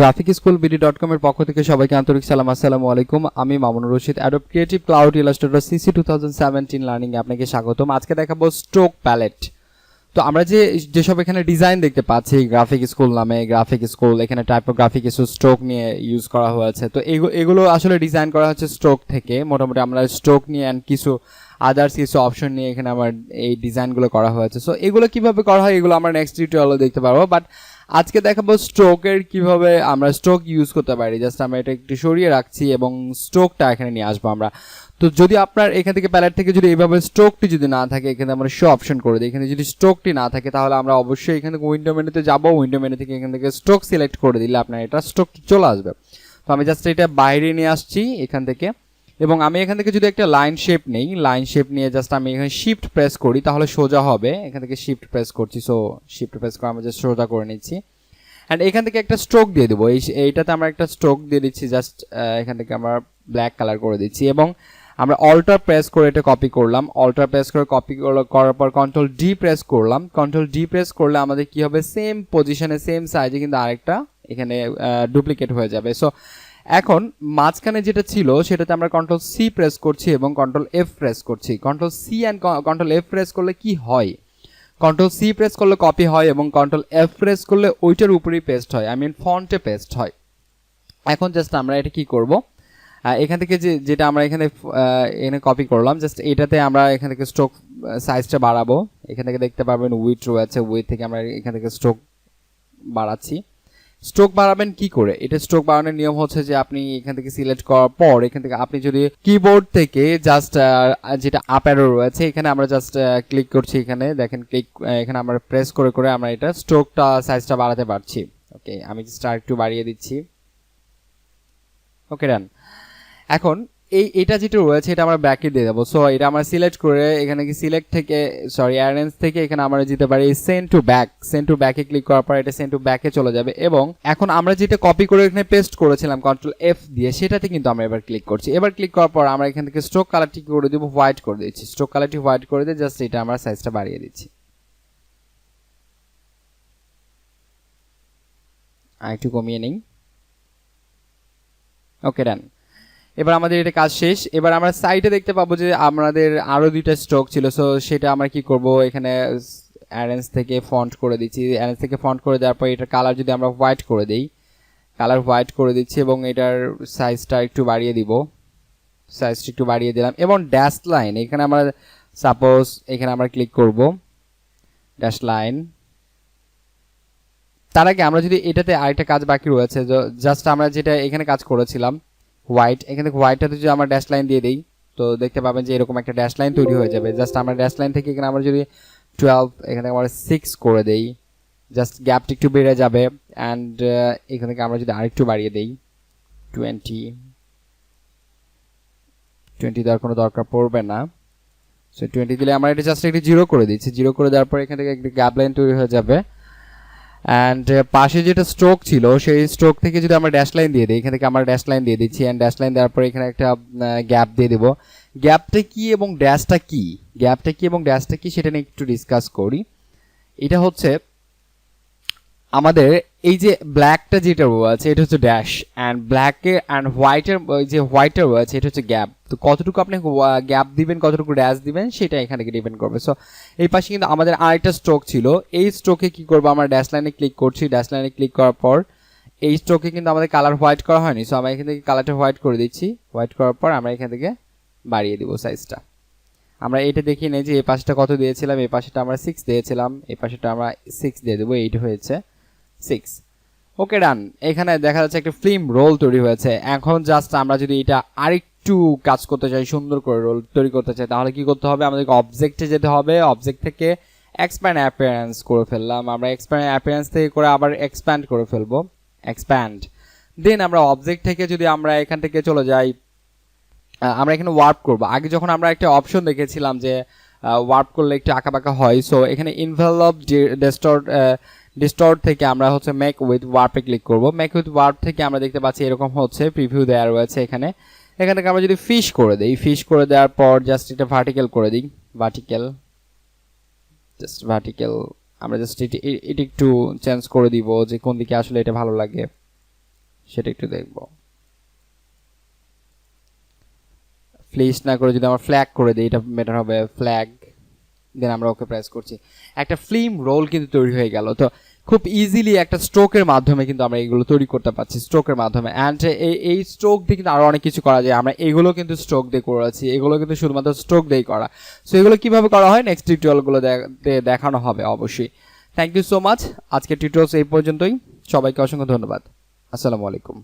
Graphic school BD dot কমের পক্ষ থেকে সবাইকে আন্তরিক সালাম। আসসালামু আলাইকুম। আমি Mamunur Rashid Adobe creative cloud illustrator CC two thousand seventeen learning আপনাকে স্বাগতম। আজকে দেখাবো স্ট্রোক প্যালেট তো আমরা যে, যেসব এখানে ডিজাইন দেখতে পাচ্ছি গ্রাফিক স্কুল নামে গ্রাফিক স্কুল এখানে টাইপোগ্রাফি কিছু স্ট্রোক নিয়ে ইউজ করা হয়েছে। তো এগু- এগুলো আসলে ডিজাইন করা হচ্ছে স্ট্রোক থেকে। মোটামুটি আমরা স্ট্রোক নিয়ে অ্যান্ড কিছু আদার্স কিছু অপশন নিয়ে এখানে আমার এই ডিজাইনগুলো করা হয়েছে। সো এগুলো কীভাবে করা হয়, এগুলো আমরা নেক্সট টিউটোরিয়ালে দেখতে পারব। বাট আজকে দেখাবো স্ট্রোকের কীভাবে আমরা স্ট্রোক ইউজ করতে পারি। জাস্ট আমরা এটা একটু সরিয়ে রাখছি এবং স্ট্রোকটা এখানে নিয়ে আসব আমরা। তো যদি আপনার এখান থেকে প্যালেট থেকে যদি এইভাবে স্ট্রোকটি যদি না থাকে, এখানে আমরা শো অপশন করে দিই। এখানে যদি স্ট্রোকটি না থাকে, তাহলে আমরা অবশ্যই এখান থেকে উইন্ডো মেনুতে যাব। উইন্ডো মেনু থেকে এখান থেকে স্ট্রোক সিলেক্ট করে দিলে আপনার এটা স্ট্রোকটি চলে আসবে। তো আমি জাস্ট এটা বাইরে নিয়ে আসছি এখান থেকে। এবং আমি এখান থেকে যদি একটা লাইন শেপ নেই লাইন শেপ নিয়ে জাস্ট আমি এখানে শিফট প্রেস করি, তাহলে সোজা হবে। এখান থেকে শিফট প্রেস করছি সো শিফট প্রেস করে আমি জাস্ট সোজা করে নিচ্ছি। অ্যান্ড এখান থেকে একটা স্ট্রোক দিয়ে দেবো। এই এইটাতে আমরা একটা স্ট্রোক দিয়ে দিচ্ছি জাস্ট এখান থেকে আমরা ব্ল্যাক কালার করে দিচ্ছি এবং আমরা অল্টার প্রেস করে এটা কপি করলাম। অল্টার প্রেস করে কপি করার পর কন্ট্রোল ডি প্রেস করলাম। কন্ট্রোল ডি প্রেস করলে আমাদের কি হবে? সেম পজিশনে সেম সাইজে কিন্তু আরেকটা এখানে ডুপ্লিকেট হয়ে যাবে। সো এখন মাঝখানে যেটা ছিল, সেটাতে আমরা কন্ট্রোল সি প্রেস করছি এবং কন্ট্রোল এফ প্রেস করছি। Control C and control F press করলে কি হয়? কন্ট্রোল সি প্রেস করলে কপি হয় এবং কন্ট্রোল এফ প্রেস করলে ওইটার উপরেই পেস্ট হয়। আই মিন ফন্টে পেস্ট হয়। এখন জাস্ট আমরা এটা কি করব? এখান থেকে যে, যেটা আমরা এখানে এখানে কপি করলাম জাস্ট এটাতে আমরা এখান থেকে স্ট্রোক সাইজটা বাড়াবো। এখান থেকে দেখতে পারবেন উইথ রয়েছে উইথ থেকে আমরা এখান থেকে স্ট্রোক বাড়াচ্ছি। স্ট্রোক বাড়াবেন কি করে? এটা স্ট্রোক বাড়ানোর নিয়ম হচ্ছে যে আপনি এখান থেকে সিলেক্ট করার পর এখান থেকে আপনি যদি কিবোর্ড থেকে জাস্ট যেটা আপ অ্যারো রয়েছে, এখানে আমরা জাস্ট ক্লিক করছি এখানে। দেখেন ক্লিক এখানে আমরা প্রেস করে করে আমরা এটা স্ট্রোকটা সাইজটা বাড়াতে পারছি। ওকে আমি জাস্ট আর একটু বাড়িয়ে দিচ্ছি। ওকে ডান এখন এই, এটা যেটা রয়েছে, এটা আমরা ব্যাকে দিয়ে দেবো। সো এটা আমরা সিলেক্ট করে এখানে কি সিলেক্ট থেকে সরি অ্যারেঞ্জ থেকে এখানে আমরা যেতে পারি send to back send to ব্যাকে ক্লিক করার পর এটা সেন্ড টু ব্যাকে চলে যাবে এবং এখন আমরা যেটা কপি করে এখানে পেস্ট করেছিলাম কন্ট্রোল এফ দিয়ে, সেটাতে কিন্তু আমরা এবার ক্লিক করছি। এবার ক্লিক করার পর আমরা এখান থেকে স্ট্রোক কালারটি করে দেবো হোয়াইট করে দিচ্ছি। স্ট্রোক কালারটি হোয়াইট করে দিয়ে জাস্ট এটা আমরা সাইজটা বাড়িয়ে দিচ্ছি। আর একটু কমিয়ে নেই। ওকে ডান এবার আমাদের এটা কাজ শেষ। এবার আমরা সাইডে দেখতে পাবো যে আমাদের আরও দুইটা স্ট্রোক ছিল সো সেটা আমরা কি করব? এখানে অ্যারেঞ্জ থেকে ফন্ট করে দিচ্ছি। অ্যারেঞ্জ থেকে ফন্ট করে দেওয়ার পর এটার কালার যদি আমরা হোয়াইট করে দিই কালার হোয়াইট করে দিচ্ছি এবং এটার সাইজটা একটু বাড়িয়ে দিব। সাইজটা একটু বাড়িয়ে দিলাম এবং ড্যাশ লাইন এখানে আমরা সাপোজ এখানে আমরা ক্লিক করব ড্যাশ লাইন তার আগে আমরা যদি এটাতে আরেকটা কাজ বাকি রয়েছে জাস্ট আমরা যেটা এখানে কাজ করেছিলাম হোয়াইট এখানে থেকে হোয়াইটটাতে যদি আমরা ড্যাশ লাইন দিয়ে দিই, তো দেখতে পাবেন যে এরকম একটা ড্যাশ লাইন তৈরি হয়ে যাবে। জাস্ট আমরা ড্যাশ লাইন থেকে এখানে আমরা যদি টুয়েলভ এখানে থেকে আমরা সিক্স করে দেই জাস্ট গ্যাপটি একটু বেড়ে যাবে অ্যান্ড এখান থেকে আমরা যদি আরেকটু বাড়িয়ে দেই টোয়েন্টি টোয়েন্টি দেওয়ার কোনো দরকার পড়বে না। সো টোয়েন্টি দিলে আমরা এটা জাস্ট একটু জিরো করে দিচ্ছি। জিরো করে দেওয়ার পর এখান থেকে একটা গ্যাপ লাইন তৈরি হয়ে যাবে। অ্যান্ড পাশে যেটা স্ট্রোক ছিল, সেই স্ট্রোক থেকে যদি আমরা ড্যাশ লাইন দিয়ে দিই, এখান থেকে আমরা ড্যাশ লাইন দিয়ে দিচ্ছি অ্যান্ড ড্যাশ লাইন দেওয়ার পরে এখানে একটা গ্যাপ দিয়ে দেবো। গ্যাপটা কি এবং ড্যাশটা কি? গ্যাপটা কি এবং ড্যাশটা কি সেটা নিয়ে একটু ডিসকাস করি। এটা হচ্ছে আমাদের এই যে ব্ল্যাকটা যেটা রো আছে, এটা হচ্ছে ড্যাশ অ্যান্ড ব্ল্যাকে অ্যান্ড হোয়াইটের যে হোয়াইটের হোয়াইটটা আছে, এটা হচ্ছে গ্যাপ তো কতটুকু আপনি গ্যাপ দিবেন, কতটুকু ড্যাশ দিবেন, সেটা এখান ডিপেন্ড করবে। সো এই পাশে কিন্তু আমাদের আরেকটা স্ট্রোক ছিল। এই স্ট্রোকে কি করব আমরা? ড্যাশ লাইনে ক্লিক করছি। ড্যাশ লাইনে ক্লিক করার পর, এই স্ট্রোকে কিন্তু আমাদের কালার হোয়াইট করা হয়নি। সো আমরা এখান থেকে কালারটা হোয়াইট করে দিচ্ছি। হোয়াইট করার পর আমরা এখান থেকে বাড়িয়ে দিব সাইজটা আমরা এটা দেখিয়ে নেই যে এই পাশেটা কত দিয়েছিলাম? এই পাশেটা আমরা সিক্স দিয়েছিলাম। এই পাশেটা আমরা সিক্স দিয়ে দেবো। এইট হয়েছে। সিক্স ওকে ডান এখানে দেখা যাচ্ছে একটা ফিল্ম রোল তৈরি হয়েছে। এখন জাস্ট আমরা যদি এটা আরেকটু কাজ করতে চাই, সুন্দর করে রোল তৈরি করতে চাই, তাহলে কি করতে হবে? আমাদেরকে অবজেক্টে যেতে হবে। অবজেক্ট থেকে এক্সপ্যান্ড অ্যাপিয়ারেন্স করে ফেললাম। আমরা এক্সপ্যান্ড অ্যাপিয়ারেন্স থেকে করে আবার এক্সপ্যান্ড করে ফেলব। এক্সপ্যান্ড দেন আমরা অবজেক্ট থেকে যদি আমরা এখান থেকে চলে যাই আমরা এখানে ওয়ার্প করব। আগে যখন আমরা একটা অপশন দেখেছিলাম যে ওয়ার্প করলে একটু আঁকা বাঁকা হয় সো এখানে ইনভেলপ ডিস্টর্ট ডিস্টর্ট থেকে আমরা হচ্ছে মেক উইথ ওয়ার্পে ক্লিক করব। মেক উইথ ওয়ার্প থেকে আমরা দেখতে পাচ্ছি এরকম হচ্ছে প্রিভিউ দেওয়া রয়েছে এখানে। এখান থেকে আমরা যদি ফিশ করে দিই ফিশ করে দেওয়ার পর জাস্ট এটা ভার্টিক্যাল করে দিই। ভার্টিক্যাল জাস্ট ভার্টিক্যাল আমরা জাস্ট এটা একটু চেঞ্জ করে দিব যে কোন দিকে আসলে এটা ভালো লাগে, সেটা একটু দেখব। ফ্লিস না করে যদি আমরা ফ্ল্যাগ করে দিই, এটা বেটার হবে ফ্ল্যাগ দেন আমরা ওকে প্রেস করছি। একটা ফিল্ম রোল কিন্তু তৈরি হয়ে গেল। তো খুব ইজিলি একটা স্ট্রোকের মাধ্যমে কিন্তু আমরা এগুলো তৈরি করতে পারছি স্ট্রোকের মাধ্যমে। অ্যান্ড এই স্ট্রোক দিয়ে কিন্তু আরও অনেক কিছু করা যায়। আমরা এগুলো কিন্তু স্ট্রোক দিয়ে করেছি, এগুলো কিন্তু শুধুমাত্র স্ট্রোক দিয়েই করা। সো এগুলো কীভাবে করা হয়? নেক্সট টিউটোরিয়ালগুলো দেখানো হবে অবশ্যই। থ্যাংক ইউ সো মাচ আজকের টিউটোরিয়ালস এই পর্যন্তই। সবাইকে অসংখ্য ধন্যবাদ। আসসালামু আলাইকুম।